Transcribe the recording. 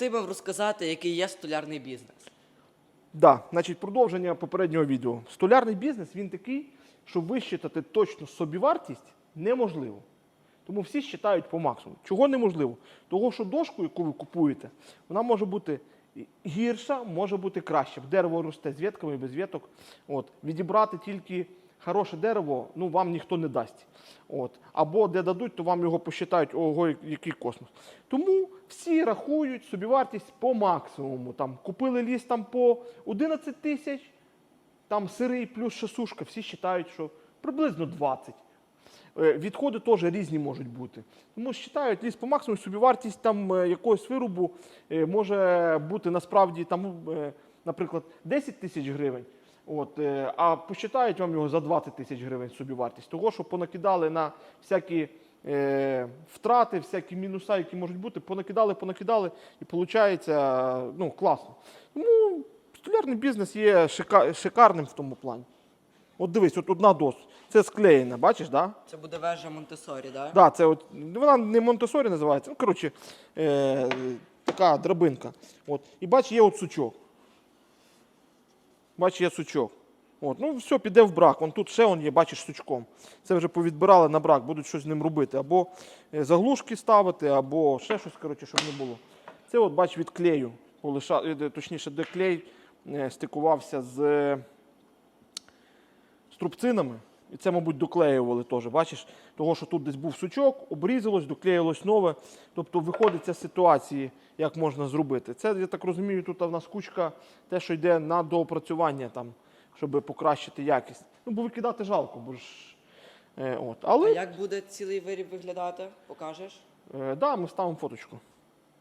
ти мав розказати, який є столярний бізнес. Да, значить, продовження попереднього відео. Столярний бізнес він такий, що висчитати точно собівартість неможливо. Тому всі вважають по максимуму. Чого неможливо? Того, що дошку, яку ви купуєте, вона може бути гірша, може бути краще. Дерево росте з вітками і без віток. От. Відібрати тільки хороше дерево, ну вам ніхто не дасть. От. Або де дадуть, то вам його посчитають, ого, який космос. Тому всі рахують собівартість по максимуму. Там, купили ліс там по 11 тисяч, там сирий плюс шасушка, всі вважають, що приблизно 20. Е, Відходи теж різні можуть бути. Тому вважають ліс по максимуму, собівартість там е, якогось виробу е, може бути насправді там, наприклад, 10 тисяч гривень. От, е, а посчитають вам його за 20 тисяч гривень собівартість. Того, що понакидали на всякі е, втрати, всякі мінуса, які можуть бути, понакидали, понакидали, і виходить ну, класно. Тому столярний бізнес є шика- шикарним в тому плані. От дивись, от одна досить. Це склеєна, бачиш. Да? Це буде вежа Монтесорі, так? Да, це от, вона не Монтесорі називається, ну, коротше, е, така драбинка. От. І бач, є от сучок. Бач, є сучок. От, ну все, піде в брак. Вон тут ще он є, бачиш, сучком. Це вже повідбирали на брак, будуть щось з ним робити. Або е, заглушки ставити, або ще щось, коротше, щоб не було. Це от, бач, від клею. Е, точніше, де клей е, стикувався з струбцинами. І це, мабуть, доклеювали теж. Бачиш, того, що тут десь був сучок, обрізалось, доклеїлось нове. Тобто виходить ця ситуації, як можна зробити. Це, я так розумію, тут в нас кучка те, що йде на доопрацювання, там, щоб покращити якість. Ну, бо викидати жалко, бо ж. Е, от. А як буде цілий виріб виглядати? Покажеш? е, да, ми ставимо фоточку.